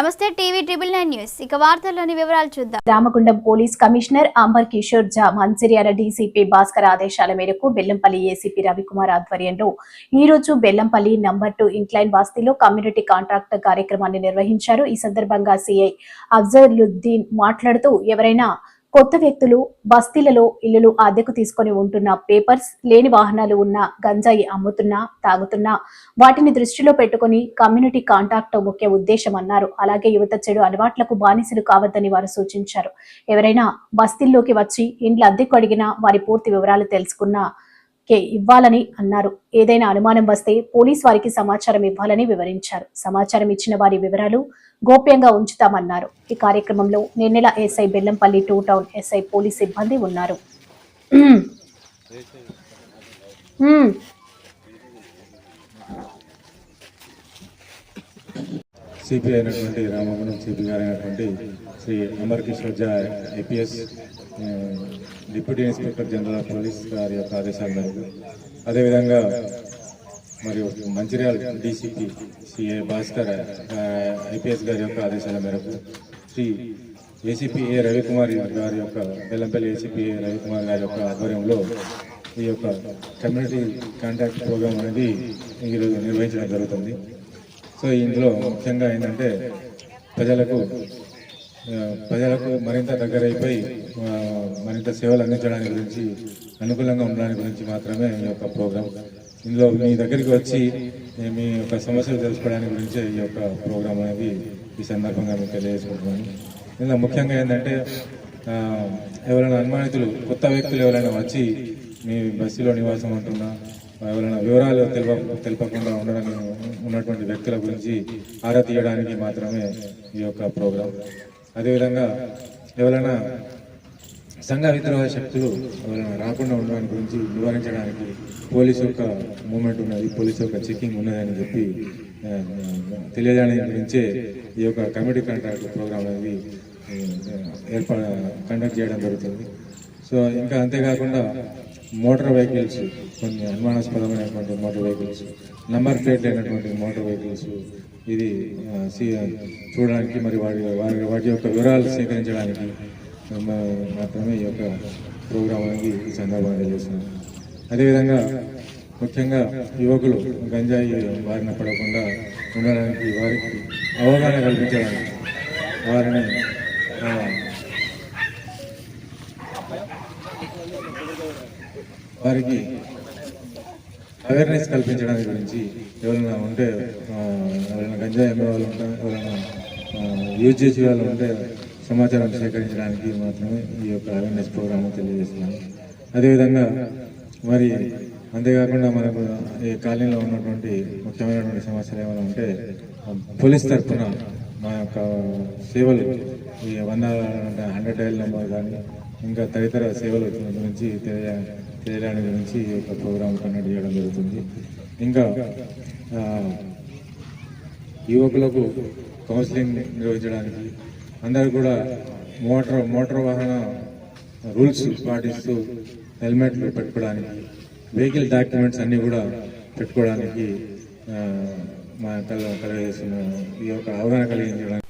నమస్తే TV triple nine news. ఇక వార్తల్లోని వివరాలు చూద్దాం. Ramagundam police commissioner Amber Kishor Jha Mancherial DCP Bhaskar ఆదేశాల మేరకు బెల్లంపల్లి ఏసీపీ రవికుమార్ ఆధ్వర్యంలో ఈ రోజు బెల్లంపల్లి నంబర్ టూ ఇంక్లైన్ బస్తీలో కమ్యూనిటీ కాంట్రాక్ట్ కార్యక్రమాన్ని నిర్వహించారు. ఈ సందర్భంగా సిఐ అఫ్జలుద్దీన్ మాట్లాడుతూ ఎవరైనా కొత్త వ్యక్తులు బస్తీలలో ఇల్లులు అద్దెకు తీసుకొని ఉంటున్న పేపర్స్ లేని వాహనాలు ఉన్న గంజాయి అమ్ముతున్నా తాగుతున్నా వాటిని దృష్టిలో పెట్టుకుని కమ్యూనిటీ కాంటాక్ట్ ముఖ్య ఉద్దేశం అన్నారు. అలాగే యువత చెడు అలవాట్లకు బానిసలు కావద్దని వారు సూచించారు. ఎవరైనా బస్తీల్లోకి వచ్చి ఇండ్ల అద్దెకు అడిగినా వారి పూర్తి వివరాలు తెలుసుకున్నా కే ఇవ్వాలని అన్నారు. ఏదైనా అనుమానం వస్తే పోలీస్ వారికి సమాచారం ఇవ్వాలని వివరించారు. సమాచారం ఇచ్చిన వారి వివరాలు గోప్యంగా ఉంచుతామన్నారు. ఈ కార్యక్రమంలో Nirnela SI Bellampalli two town SI police సిబ్బంది ఉన్నారు. సిపి అయినటువంటి రామమోహన్ సిపి గారు అయినటువంటి Shri Amar Kishor Jha IPS deputy inspector general of police గారి యొక్క ఆదేశాల మేరకు. అదేవిధంగా మరియు Mancherial DCP C A Bhaskar IPS గారి యొక్క ఆదేశాల మేరకు శ్రీ ఏసీపీ ఏ రవికుమార్ గారి యొక్క బెల్లంపల్లి ఏసీపీ ఏ రవికుమార్ గారి యొక్క ఆధ్వర్యంలో ఈ యొక్క కమ్యూనిటీ కాంటాక్ట్ ప్రోగ్రామ్ అనేది ఈరోజు నిర్వహించడం జరుగుతుంది. సో ఇందులో ముఖ్యంగా ఏంటంటే ప్రజలకు ప్రజలకు మరింత దగ్గరైపోయి మరింత సేవలు అందించడానికి గురించి అనుకూలంగా ఉండడానికి గురించి మాత్రమే ఈ యొక్క ప్రోగ్రాం. ఇందులో మీ దగ్గరికి వచ్చి మీ యొక్క సమస్యలు తెలుసుకోవడానికి గురించి ఈ యొక్క ప్రోగ్రాం అనేది ఈ సందర్భంగా మీకు తెలియజేసుకుంటున్నాను. ఇందులో ముఖ్యంగా ఏంటంటే ఎవరైనా అనుమానితులు కొత్త వ్యక్తులు ఎవరైనా వచ్చి మీ బస్సులో నివాసం ఉంటున్నా ఎవరైనా వివరాలు తెలప తెలపకుండా ఉండడం ఉన్నటువంటి వ్యక్తుల గురించి ఆరా తీయడానికి మాత్రమే ఈ యొక్క ప్రోగ్రాం. అదేవిధంగా ఎవరైనా సంఘ విద్రోహ శక్తులు ఎవరైనా రాకుండా ఉండడానికి గురించి నివారించడానికి పోలీసు యొక్క మూమెంట్ ఉన్నది పోలీసు యొక్క చెకింగ్ ఉన్నదని చెప్పి తెలియజేయడానికి గురించే ఈ యొక్క కమిటీ కాంట్రాక్ట్ ప్రోగ్రాం అనేది ఏర్పా కండక్ట్ చేయడం జరుగుతుంది. సో ఇంకా అంతేకాకుండా మోటార్ వెహికల్స్ కొన్ని అనుమానాస్పదమైనటువంటి మోటార్ వెహికల్స్ నెంబర్ ప్లేట్ లేనటువంటి మోటార్ వెహికల్స్ ఇది చూడడానికి మరి వాటి వారి వాటి యొక్క వివరాలు సేకరించడానికి మాత్రమే ఈ యొక్క ప్రోగ్రాం అనేది ఈ సందర్భంగా చేస్తున్నాం అదేవిధంగా ముఖ్యంగా యువకులు గంజాయి బారిన పడకుండా ఉండడానికి వారికి అవగాహన కల్పించడానికి వారిని వారికి అవేర్నెస్ కల్పించడానికి గురించి ఎవరైనా ఉంటే ఎవరైనా గంజాయి అమ్మే వాళ్ళు ఉంటే ఎవరైనా యూజ్ చేసే వాళ్ళు ఉంటే సమాచారం సేకరించడానికి మాత్రమే ఈ యొక్క అవేర్నెస్ ప్రోగ్రామ్ తెలియజేస్తున్నాను. అదేవిధంగా మరి అంతేకాకుండా మనకు ఈ కాలనీలో ఉన్నటువంటి ముఖ్యమైనటువంటి సమస్యలు ఏమైనా ఉంటే పోలీస్ తరఫున మా యొక్క సేవలు ఈ వంద హండ్రెడ్ డైల్ నెంబర్ కానీ ఇంకా తదితర సేవల గురించి తెలియ తెలియడానికి గురించి ఈ యొక్క ప్రోగ్రాం కండక్ట్ చేయడం జరుగుతుంది. ఇంకా యువకులకు కౌన్సిలింగ్ నిర్వహించడానికి అందరూ కూడా మోటార్ మోటార్ వాహన రూల్స్ పాటిస్తూ హెల్మెట్లు పెట్టుకోవడానికి వెహికల్ డాక్యుమెంట్స్ అన్నీ కూడా పెట్టుకోవడానికి మా కల కలగజేస్తున్న ఈ యొక్క అవగాహన కలిగించడానికి